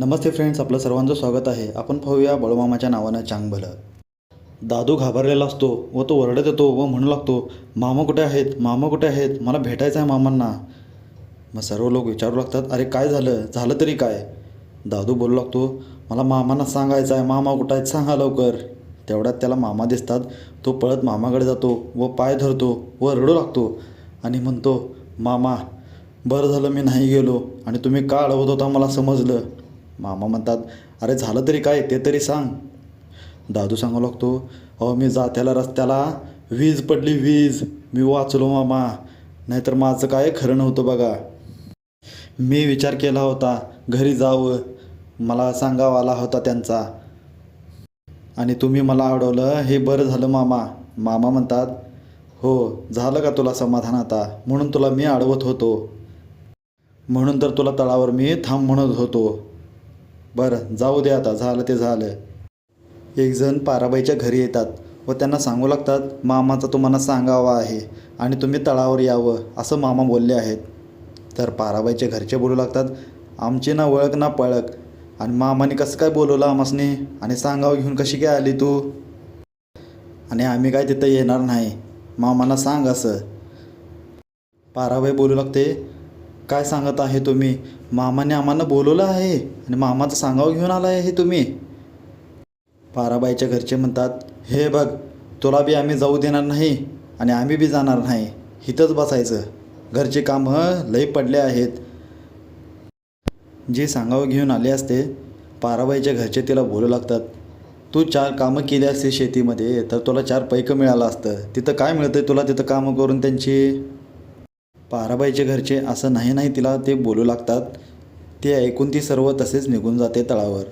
नमस्ते friends आपलं सर्वांचं स्वागत आहे. आपण पाहूया बळमामाच्या नावानं चांगभलं. दादू घाबरलेला असतो व तो ओरडत येतो व म्हणू लागतो मामा कुठे आहेत? मामा कुठे आहेत? मला भेटायचं आहे मामांना. मग सर्व लोक विचारू लागतात अरे काय झालं? झालं तरी काय? दादू बोलू लागतो मला मामांना सांगायचं आहे. मामा कुठं आहेत? सांगा लवकर. तेवढ्यात त्याला मामा दिसतात. तो पळत मामाकडे जातो व पाय धरतो व रडू लागतो आणि म्हणतो मामा बरं झालं मी नाही गेलो आणि तुम्ही का अडवत होता मला समजलं? मामा म्हणतात अरे झालं तरी काय? ते तरी सांग. दादू सांगू लागतो अहो मी जात्याला रस्त्याला वीज पडली वीज. मी वाचलो मामा. नाहीतर माझं काय खरं नव्हतं बघा. मी विचार केला होता घरी जावं मला सांगावा आला होता त्यांचा. आणि तुम्ही मला अडवलं हे बरं झालं मामा. मामा म्हणतात हो झालं का तुला समाधान आता? म्हणून तुला मी अडवत होतो. म्हणून तर तुला तळावर मी थांब म्हणत होतो. बरं जाऊ दे आता झालं ते झालं. एक जण पाराबाईच्या घरी येतात व त्यांना सांगू लागतात मामाचा तुम्हाला सांगावा आहे आणि तुम्ही तळावर यावं असं मामा बोलले आहेत. तर पाराबाईच्या घरचे बोलू लागतात आमची ना ओळख ना पळक आणि मामाने कसं काय बोलवलं आमासने आणि सांगावं घेऊन कशी काय आली तू? आणि आम्ही काय तिथं येणार नाही मामांना सांग असं. पाराबाई बोलू लागते काय सांगत आहे तुम्ही? मामाने आम्हाला बोलवलं आहे आणि मामाचं सांगावं घेऊन आला आहे तुम्ही. पाराबाईच्या घरचे म्हणतात हे बघ तुला बी आम्ही जाऊ देणार नाही आणि आम्ही बी जाणार नाही. इथंच बसायचं. घरचे कामं लई पडले आहेत. जे सांगावं घेऊन आले असते पाराबाईच्या घरचे तिला बोलू लागतात तू चार कामं केली असते शेतीमध्ये तर तुला चार पैकं मिळालं असतं. तिथं काय मिळतं तुला? तिथं कामं करून त्यांची पाराबाईचे घरचे असं नाही नाही तिला ते बोलू लागतात. ते ऐकून ती सर्व तसेच निघून जाते तळावर.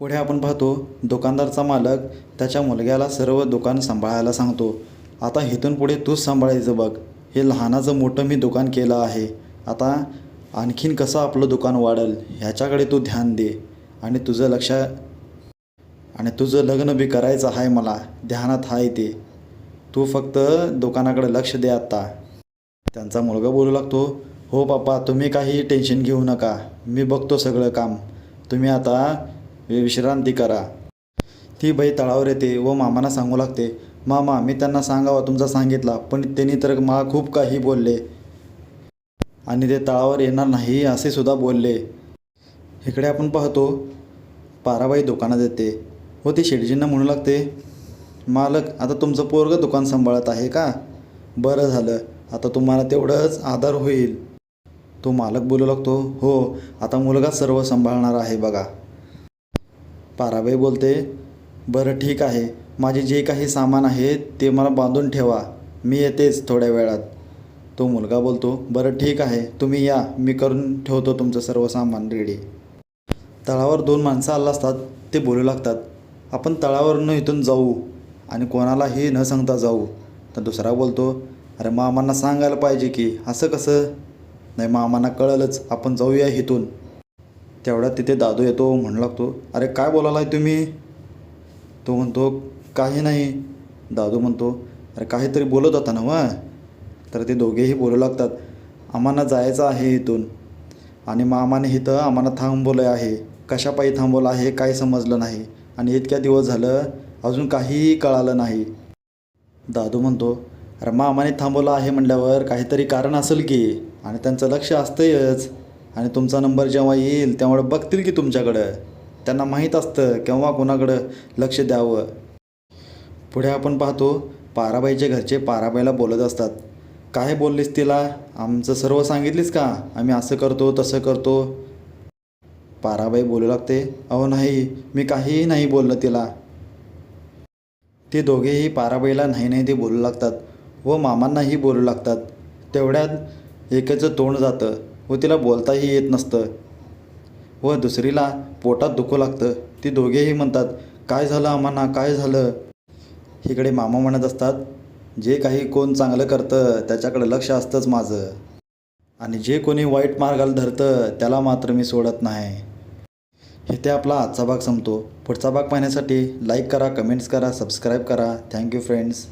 पुढे आपण पाहतो दुकानदारचा मालक त्याच्या मुलग्याला सर्व दुकान सांभाळायला सांगतो. आता इथून पुढे तूच सांभाळायचं बघ. हे लहानाचं मोठं मी दुकान केलं आहे. आता आणखीन कसं आपलं दुकान वाढेल ह्याच्याकडे तू ध्यान दे. आणि तुझं लक्ष आणि तुझं लग्न बी करायचं आहे मला. ध्यानात आहे ते. तू फक्त दुकानाकडे लक्ष दे आत्ता त्यांचा मुलगा बोलू लागतो हो पप्पा तुम्ही काही टेन्शन घेऊ नका. मी बघतो सगळं काम. तुम्ही आता विश्रांती करा. ती बाई तळावर येते व मामांना सांगू लागते मामा मी त्यांना सांगावा तुमचा सांगितला पण त्यांनी तर मला खूप काही बोलले. आणि ते तळावर येणार नाही असे सुद्धा बोलले. इकडे आपण पाहतो पाराबाई दुकानात येते व ती शेटजींना म्हणू लागते मालक आता तुमचं पोरगं दुकान सांभाळत आहे का? बरं झालं. आता तुम्हाला तेवढंच आधार होईल. तो मालक बोलू लागतो हो आता मुलगा सर्व सांभाळणार आहे बघा. पाराबाई बोलते बरं ठीक आहे. माझे जे काही सामान आहे ते मला बांधून ठेवा. मी येतेच थोड्या वेळात. तो मुलगा बोलतो बरं ठीक आहे. तुम्ही या. मी करून ठेवतो तुमचं सर्व सामान रेडी तळावर दोन माणसं आला असतात ते बोलू लागतात आपण तळावरनं इथून जाऊ आणि कोणालाही न सांगता जाऊ. तर दुसरा बोलतो अरे मामांना सांगायला पाहिजे की असं कसं? नाही मामांना कळलंच. आपण जाऊया इथून. तेवढ्यात तिथे दादू येतो म्हणू लागतो अरे काय बोलायला आहे तुम्ही? तो म्हणतो काही नाही. दादू म्हणतो अरे काहीतरी बोलत होता ना वा? तर ते दोघेही बोलू लागतात आम्हाला जायचं आहे इथून. आणि मामाने इथं आम्हाला थांबवलं आहे. कशापायी थांबवलं आहे काय समजलं नाही. आणि इतक्या दिवस झालं अजून काहीही कळालं नाही. दादू म्हणतो अरे मामाने थांबवलं आहे म्हटल्यावर काहीतरी कारण असेल की आणि त्यांचं लक्ष असतंयच. आणि तुमचा नंबर जेव्हा येईल त्यामुळे बघतील की तुमच्याकडं. त्यांना माहीत असतं केव्हा कोणाकडं लक्ष द्यावं. पुढे आपण पाहतो पाराबाईचे घरचे पाराबाईला बोलत असतात. काय बोललीस तिला? आमचं सर्व सांगितलीस का? आम्ही असं करतो तसं करतो. पाराबाई बोलू लागते अहो नाही मी काहीही नाही बोललं तिला. ते दोघेही पाराबाईला नाही नाही ते बोलू लागतात. व मामांनाही बोलू लागतात. तेवढ्यात एकाचं तोंड जातं व तिला बोलताही येत नसतं. व दुसरीला पोटात दुखू लागतं. ती दोघेही म्हणतात काय झालं आम्हाला काय झालं? इकडे मामा म्हणत असतात जे काही कोण चांगलं करतं त्याच्याकडे लक्ष असतंच माझं. आणि जे कोणी वाईट मार्गाला धरतं त्याला मात्र मी सोडत नाही. इथे आपला आजचा भाग संपतो. पुढचा भाग पाहण्यासाठी लाईक करा कमेंट्स करा सबस्क्राईब करा. Thank you friends